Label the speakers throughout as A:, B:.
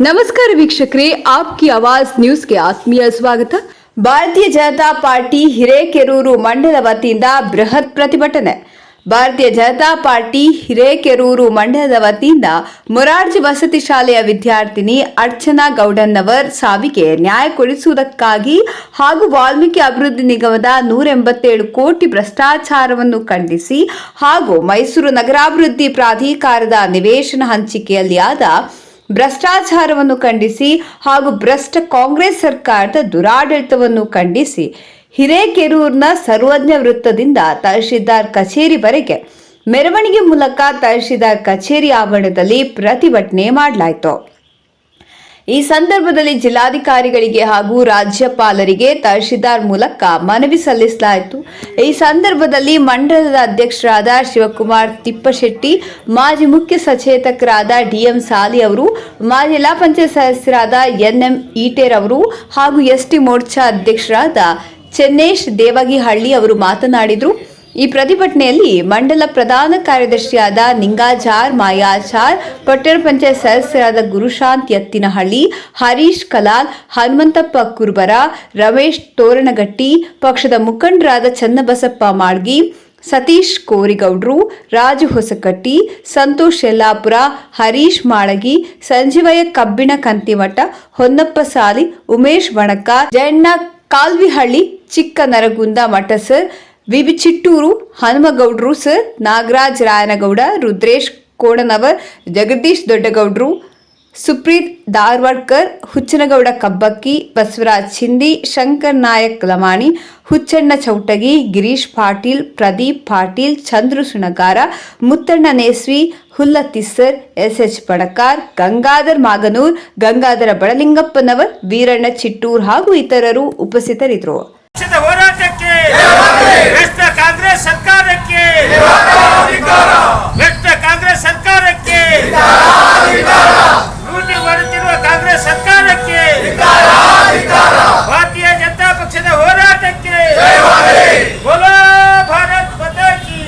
A: ನಮಸ್ಕಾರ ವೀಕ್ಷಕರೇ, ಆಪ್ಕಿ ಆವಾಜ್ ನ್ಯೂಸ್ಗೆ ಆತ್ಮೀಯ ಸ್ವಾಗತ. ಭಾರತೀಯ ಜನತಾ ಪಾರ್ಟಿ ಹಿರೇಕೆರೂರು ಮಂಡಲ ವತಿಯಿಂದ ಬೃಹತ್ ಪ್ರತಿಭಟನೆ. ಭಾರತೀಯ ಜನತಾ ಪಾರ್ಟಿ ಹಿರೇಕೆರೂರು ಮಂಡಲದ ವತಿಯಿಂದ ಮೊರಾರ್ಜಿ ವಸತಿ ಶಾಲೆಯ ವಿದ್ಯಾರ್ಥಿನಿ ಅರ್ಚನಾ ಗೌಡನ್ನವರ್ ಸಾವಿಗೆ ನ್ಯಾಯ ಕೊಡಿಸುವುದಕ್ಕಾಗಿ ಹಾಗೂ ವಾಲ್ಮೀಕಿ ಅಭಿವೃದ್ಧಿ ನಿಗಮದ ನೂರ ಎಂಬತ್ತೇಳು ಕೋಟಿ ಭ್ರಷ್ಟಾಚಾರವನ್ನು ಖಂಡಿಸಿ ಹಾಗೂ ಮೈಸೂರು ನಗರಾಭಿವೃದ್ಧಿ ಪ್ರಾಧಿಕಾರದ ನಿವೇಶನ ಹಂಚಿಕೆಯಲ್ಲಿ ಆದ ಭ್ರಷ್ಟಾಚಾರವನ್ನು ಖಂಡಿಸಿ ಹಾಗೂ ಭ್ರಷ್ಟ ಕಾಂಗ್ರೆಸ್ ಸರ್ಕಾರದ ದುರಾಡಳಿತವನ್ನು ಖಂಡಿಸಿ ಹಿರೇಕೆರೂರ್ನ ಸರ್ವಜ್ಞ ವೃತ್ತದಿಂದ ತಹಶೀಲ್ದಾರ್ ಕಚೇರಿವರೆಗೆ ಮೆರವಣಿಗೆ ಮೂಲಕ ತಹಶೀಲ್ದಾರ್ ಕಚೇರಿ ಆವರಣದಲ್ಲಿ ಪ್ರತಿಭಟನೆ ಮಾಡಲಾಯಿತು. ಈ ಸಂದರ್ಭದಲ್ಲಿ ಜಿಲ್ಲಾಧಿಕಾರಿಗಳಿಗೆ ಹಾಗೂ ರಾಜ್ಯಪಾಲರಿಗೆ ತಹಶೀಲ್ದಾರ್ ಮೂಲಕ ಮನವಿ ಸಲ್ಲಿಸಲಾಯಿತು. ಈ ಸಂದರ್ಭದಲ್ಲಿ ಮಂಡಲದ ಅಧ್ಯಕ್ಷರಾದ ಶಿವಕುಮಾರ್ ತಿಪ್ಪಶೆಟ್ಟಿ, ಮಾಜಿ ಮುಖ್ಯ ಸಚೇತಕರಾದ ಡಿಎಂ ಸಾಲಿ ಅವರು, ಮಾಜಿ ಜಿಲ್ಲಾ ಪಂಚಾಯತ್ ಸದಸ್ಯರಾದ ಎನ್ಎಂ ಈಟೇರ್ ಅವರು ಹಾಗೂ ಎಸ್ಟಿ ಮೋರ್ಚಾ ಅಧ್ಯಕ್ಷರಾದ ಚೆನ್ನೇಶ್ ದೇವಗಿಹಳ್ಳಿ ಅವರು ಮಾತನಾಡಿದರು. ಈ ಪ್ರತಿಭಟನೆಯಲ್ಲಿ ಮಂಡಲ ಪ್ರಧಾನ ಕಾರ್ಯದರ್ಶಿಯಾದ ನಿಂಗಾಜಾರ್ ಮಾಯಾಚಾರ್ ಪಟ್ಟಣ ಪಂಚಾಯತ್ ಸದಸ್ಯರಾದ ಗುರುಶಾಂತ್ ಎತ್ತಿನಹಳ್ಳಿ ಹರೀಶ್ ಕಲಾಲ್, ಹನುಮಂತಪ್ಪ ಕುರ್ಬರ, ರಮೇಶ್ ತೋರಣಗಟ್ಟಿ, ಪಕ್ಷದ ಮುಖಂಡರಾದ ಚನ್ನಬಸಪ್ಪ ಮಾಳ್ಗಿ, ಸತೀಶ್ ಕೋರಿಗೌಡ್ರು, ರಾಜು ಹೊಸಕಟ್ಟಿ, ಸಂತೋಷ್ ಯಲ್ಲಾಪುರ, ಹರೀಶ್ ಮಾಳಗಿ, ಸಂಜೀವಯ್ಯ ಕಬ್ಬಿಣ ಕಂತಿಮಠ, ಹೊನ್ನಪ್ಪ ಸಾಲಿ, Umesh ಬಣಕ Jayanna Kalvihalli Chikka Naragund Math sir V B Chittur Hanumagowdru sir Nagaraj Rayanagowda, Rudresh Kodanavar Jagadish Doddagowdru, Supreeth Dharwadkar, Huchchanagowda Kabbakki, Basavaraj Chindi, Shankar Nayak Lamani, Huchchanna Choutagi, Girish Patil, Pradeep Patil, Chandru Sunagar, Muttanna Neswi Hulla ತಿಸ್ಸರ್ ಎಸ್ ಎಚ್ ಪಡಕಾರ್ ಗಂಗಾಧರ್ ಮಾಗನೂರ್, ಗಂಗಾಧರ ಬಡಲಿಂಗಪ್ಪನವರ್, ವೀರಣ್ಣ ಚಿಟ್ಟೂರ್ ಹಾಗೂ ಇತರರು ಉಪಸ್ಥಿತರಿದ್ದರು.
B: ಭ್ರಷ್ಟ ಕಾಂಗ್ರೆಸ್ ಸರ್ಕಾರಕ್ಕೆ ಭ್ರಷ್ಟ ಕಾಂಗ್ರೆಸ್ ಸರ್ಕಾರಕ್ಕೆ ಲೂಟಿ ಮಾಡುತ್ತಿರುವ ಕಾಂಗ್ರೆಸ್ ಸರ್ಕಾರಕ್ಕೆ ಭಾರತೀಯ ಜನತಾ ಪಕ್ಷದ ಹೋರಾಟಕ್ಕೆ ಬೋಲೋ ಭಾರತ್ ಪತಾಕಿ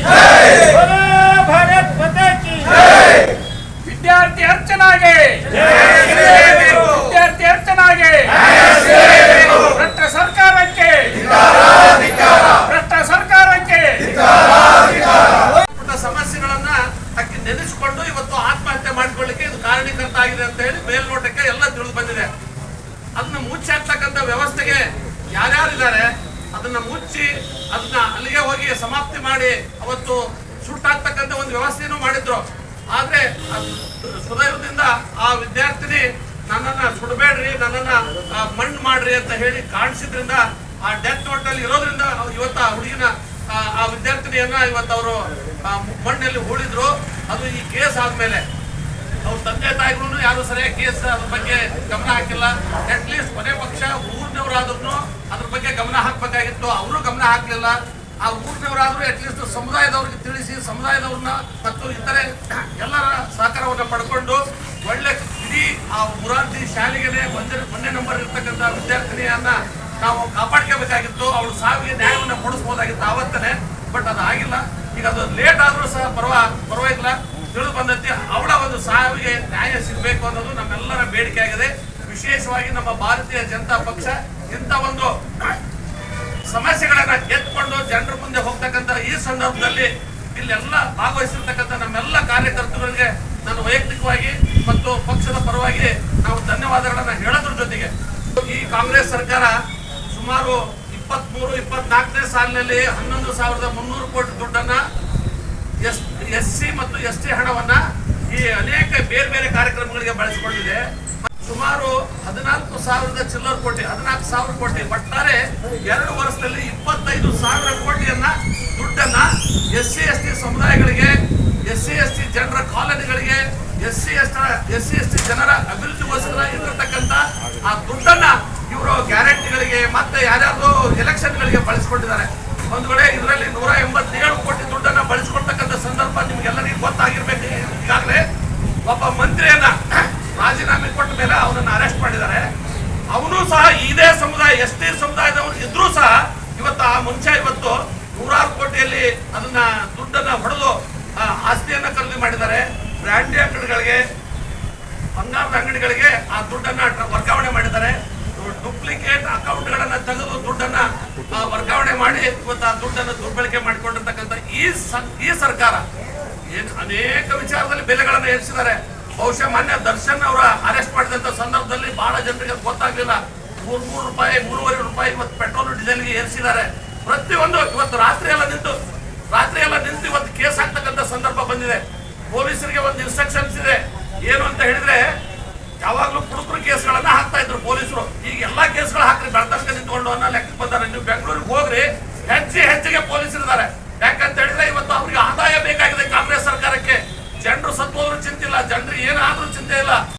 B: ಬೋಲೋ ಭಾರತ್ ಪತಾಕಿ ವಿದ್ಯಾರ್ಥಿ ಅರ್ಚನಾಗೆ ವಿದ್ಯಾರ್ಥಿ ಅರ್ಚನಾಗೆ ಭ್ರಷ್ಟ ಸರ್ಕಾರಕ್ಕೆ ಭ್ರಷ್ಟ ಸರ್ಕಾರಕ್ಕೆ ಪುಟ್ಟ ಸಮಸ್ಯೆಗಳನ್ನ ಅಕ್ಕಿ ಇವತ್ತು ಆತ್ಮಹತ್ಯೆ ಮಾಡಿಕೊಳ್ಳಿಕ್ಕೆ ಇದು ಕಾರಣೀಕರ್ತ ಆಗಿದೆ ಅಂತ ಹೇಳಿ ಮೇಲ್ನೋಟಕ್ಕೆ ಎಲ್ಲ ತಿಳಿದು ಬಂದಿದೆ. ಅದನ್ನ ಮುಚ್ಚಾಕ್ತಕ್ಕಂಥ ವ್ಯವಸ್ಥೆಗೆ ಯಾರ್ಯಾರಿದ್ದಾರೆ ಅದನ್ನ ಮುಚ್ಚಿ ಅದನ್ನ ಅಲ್ಲಿಗೆ ಹೋಗಿ ಸಮಾಪ್ತಿ ಮಾಡಿ ಅವತ್ತು ಸುಟ್ಟಾಗ್ತಕ್ಕಂಥ ಒಂದು ವ್ಯವಸ್ಥೆನೂ ಮಾಡಿದ್ರು. ಆದ್ರೆ ಸುದೈವದಿಂದ ಆ ವಿದ್ಯಾರ್ಥಿನಿ ನನ್ನನ್ನ ಸುಡಬೇಡ್ರಿ ನನ್ನನ್ನ ಮಣ್ಣು ಮಾಡ್ರಿ ಅಂತ ಹೇಳಿ ಕಾಣಿಸಿದ್ರಿಂದ ಆ ಡೆತ್ ನೋಟ್ ಅಲ್ಲಿ ಇರೋದ್ರಿಂದ ಇವತ್ತು ಆ ಹುಡುಗಿನ ಆ, ಆ ವಿದ್ಯಾರ್ಥಿನಿಯನ್ನ ಇವತ್ತು ಅವರು ಮಣ್ಣಲ್ಲಿ ಹೂಳಿದ್ರು. ಅದು ಈ ಕೇಸ್ ಆದ್ಮೇಲೆ ಅವ್ರ ತಂದೆ ತಾಯಿಗಳು ಯಾರು ಸರಿಯಾಗಿ ಕೇಸ್ ಅದ್ರ ಬಗ್ಗೆ ಗಮನ ಹಾಕಿಲ್ಲ. ಅಟ್ಲೀಸ್ಟ್ ಕೊನೆ ಪಕ್ಷ ಊರಿನವರಾದ್ರೂ ಅದ್ರ ಬಗ್ಗೆ ಗಮನ ಹಾಕ್ಬೇಕಾಗಿತ್ತು. ಅವರು ಗಮನ ಹಾಕಲಿಲ್ಲ. ಆ ಊರಿನವರಾದ್ರೂ ಅಟ್ಲೀಸ್ಟ್ ಸಮುದಾಯದವ್ರಿಗೆ ತಿಳಿಸಿ, ಸಮುದಾಯದವ್ರನ್ನ ಮತ್ತು ಇತರೆ ಎಲ್ಲರ ಸಹಕಾರವನ್ನು ಪಡ್ಕೊಂಡು ಒಳ್ಳೆ ಇಡೀ ಆ ಮುರಾರ್ಜಿ ಶಾಲೆಗೆ ಒಂದೇ ಒಂದೇ ನಂಬರ್ ಇರ್ತಕ್ಕಂಥ ವಿದ್ಯಾರ್ಥಿನಿಯನ್ನ ನಾವು ಕಾಪಾಡ್ಕೋಬೇಕಾಗಿತ್ತು. ಅವಳು ಸಾವಿಗೆ ನ್ಯಾಯವನ್ನು ಕೊಡಿಸ್ಬೋದಾಗಿತ್ತು ಆವತ್ತನೇ ಬಟ್ ಅದು ಆಗಿಲ್ಲ ಈಗ ಅದು ಲೇಟ್ ಆದರೂ ಸಹ ಪರವಾ, ಪರವಾಗಿಲ್ಲ. ತಿಳಿದು ಬಂದೈತಿ ಅವಳ ಒಂದು ಸಾವಿಗೆ ನ್ಯಾಯ ಸಿಗಬೇಕು ಅನ್ನೋದು ನಮ್ಮೆಲ್ಲರ ಬೇಡಿಕೆ ಆಗಿದೆ. ವಿಶೇಷವಾಗಿ ನಮ್ಮ ಭಾರತೀಯ ಜನತಾ ಪಕ್ಷ ಇಂಥ ಒಂದು ಸಮಸ್ಯೆಗಳನ್ನ ಎತ್ಕೊಂಡು ಜನರ ಮುಂದೆ ಹೋಗ್ತಕ್ಕಂಥ ಈ ಸಂದರ್ಭದಲ್ಲಿ ಇಲ್ಲೆಲ್ಲ ಭಾಗವಹಿಸಿರ್ತಕ್ಕಂಥ ನಮ್ಮೆಲ್ಲ ಕಾರ್ಯಕರ್ತರಿಗೆ ನಾನು ವೈಯಕ್ತಿಕವಾಗಿ ಮತ್ತು ಪಕ್ಷದ ಪರವಾಗಿ ನಾವು ಧನ್ಯವಾದಗಳನ್ನ ಹೇಳೋದ್ರ ಜೊತೆಗೆ ಈ ಕಾಂಗ್ರೆಸ್ ಸರ್ಕಾರ ಸುಮಾರು ಇಪ್ಪತ್ಮೂರು, ಇಪ್ಪತ್ನಾಲ್ಕನೇ ಸಾಲಿನಲ್ಲಿ ಹನ್ನೊಂದು ಸಾವಿರದ ಮುನ್ನೂರು ಕೋಟಿ ದುಡ್ಡನ್ನ ಎಸ್ ಸಿ ಮತ್ತು ಎಸ್ ಟಿ ಹಣವನ್ನ ಈ ಅನೇಕ ಬೇರೆ ಬೇರೆ ಕಾರ್ಯಕ್ರಮಗಳಿಗೆ ಬಳಸಿಕೊಂಡಿದೆ. ಸುಮಾರು ಹದಿನಾಲ್ಕು ಸಾವಿರದ ಚಿಲ್ಲರ್ ಕೋಟಿ, ಹದಿನಾಲ್ಕು ಸಾವಿರ ಕೋಟಿ, ಒಟ್ಟಾರೆ ಎರಡು ವರ್ಷದಲ್ಲಿ ಇಪ್ಪತ್ತೈದು ಸಾವಿರ ಕೋಟಿಯನ್ನ ದುಡ್ಡನ್ನ ಎಸ್ ಸಿ, ಎಸ್ ಟಿ ಸಮುದಾಯಗಳಿಗೆ, ಎಸ್ ಸಿ, ಎಸ್ ಟಿ ಜನರ ಕಾಲೋನಿಗಳಿಗೆ, S C, S S C, S T ಜನರ ಅಭಿವೃದ್ಧಿಗೋಸ್ಕರ ಇರತಕ್ಕಂತ ಆ ದುಡ್ಡನ್ನ ಇವರು ಗ್ಯಾರಂಟಿಗಳಿಗೆ ಮತ್ತೆ ಯಾರ್ಯಾರು ಎಲೆಕ್ಷನ್ಗಳಿಗೆ ಬಳಸ್ಕೊಂಡಿದ್ದಾರೆ. ಒಂದು ಕಡೆ ಇದರಲ್ಲಿ ನೂರ ಎಂಬತ್ತೇಳು ಕೋಟಿ ದುಡ್ಡನ್ನ ಬಳಸ್ಕೊಡ್ತಕ್ಕಂಥ ಸಂದರ್ಭ ನಿಮ್ಗೆಲ್ಲರಿಗೂ ಗೊತ್ತಾಗಿರ್ಬೇಕು. ಈಗಾಗಲೇ ಒಬ್ಬ ಮಂತ್ರಿಯನ್ನ ರಾಜೀನಾಮೆ ಕೊಟ್ಟ ಮೇಲೆ ಅವನನ್ನು ಅರೆಸ್ಟ್ ಮಾಡಿದ್ದಾರೆ. ಅವನು ಸಹ ಇದೇ ಸಮುದಾಯ, ಎಸ್ ಟಿ ಸಮುದಾಯದವರು ಇದ್ರೂ ಸಹ ಇವತ್ತು ಆ ಮುಂಚೆ ಇವತ್ತು ನೂರಾರು ಕೋಟಿಯಲ್ಲಿ ಅದನ್ನ ದುಡ್ಡನ್ನ ಹೊಡೆದು ಆಸ್ತಿಯನ್ನ ಖರೀದಿ ಮಾಡಿದ್ದಾರೆ. ಬ್ರ್ಯಾಂಡಿ ಅಂಗಡಿಗಳಿಗೆ, ಬಂಗಾರದ ಅಂಗಡಿಗಳಿಗೆ ಆ ದುಡ್ಡನ್ನ ವರ್ಗಾವಣೆ ಮಾಡಿದ್ದಾರೆ. ಡೂಪ್ಲಿಕೇಟ್ ಅಕೌಂಟ್ಗಳನ್ನ ತೆಗೆದು ದುಡ್ಡನ್ನ ವರ್ಗಾವಣೆ ಮಾಡಿ, ಇವತ್ತು ಆ ದುಡ್ಡನ್ನು ದುರ್ಬಳಕೆ ಮಾಡಿಕೊಂಡಿರ್ತಕ್ಕಂಥ ಈ ಈ ಸರ್ಕಾರ ಅನೇಕ ವಿಚಾರದಲ್ಲಿ ಬೆಲೆಗಳನ್ನು ಹೆಚ್ಚಿದ್ದಾರೆ ಬಹುಶಃ ಮಾನ್ಯ ದರ್ಶನ್ ಅವರ ಅರೆಸ್ಟ್ ಮಾಡಿದಂತ ಸಂದರ್ಭದಲ್ಲಿ ಬಹಳ ಜನರಿಗೆ ಗೊತ್ತಾಗ್ಲಿಲ್ಲ. ಮೂರ್ ಮೂರು ರೂಪಾಯಿ, ಮೂರುವರೆ ರೂಪಾಯಿ ಇವತ್ತು ಪೆಟ್ರೋಲ್, ಡೀಸೆಲ್ಗೆ ಏರಿಸಿದ್ದಾರೆ. ಪ್ರತಿಯೊಂದು ಇವತ್ತು ರಾತ್ರಿ ಎಲ್ಲ ನಿಂತು, ರಾತ್ರಿ ಎಲ್ಲ ನಿಂತು ಇವತ್ತು ಕೇಸ್ ಆಗ್ತಕ್ಕಂಥ ಸಂದರ್ಭ ಬಂದಿದೆ. ಪೊಲೀಸರಿಗೆ ಒಂದು ಇನ್ಸ್ಟ್ರಕ್ಷನ್ಸ್ ಇದೆ. ಏನು ಅಂತ ಹೇಳಿದ್ರೆ, ಯಾವಾಗ್ಲೂ ಕುಡುಕರು ಕೇಸ್ಗಳನ್ನ ಹಾಕ್ತಾ ಇದ್ರು ಪೊಲೀಸರು. ಈಗ ಎಲ್ಲಾ ಕೇಸ್ಗಳು ಹಾಕ್ರಿ, ಬೆಳ್ತಂಕ ನಿಂತ್ಕೊಂಡು ಅನ್ನೋ ಲೆಕ್ಕ ಬಂದಾರೆ. ನೀವು ಬೆಂಗಳೂರಿಗೆ ಹೋಗ್ರಿ ಹೆಚ್ಚಿ ಹೆಚ್ಚಿಗೆ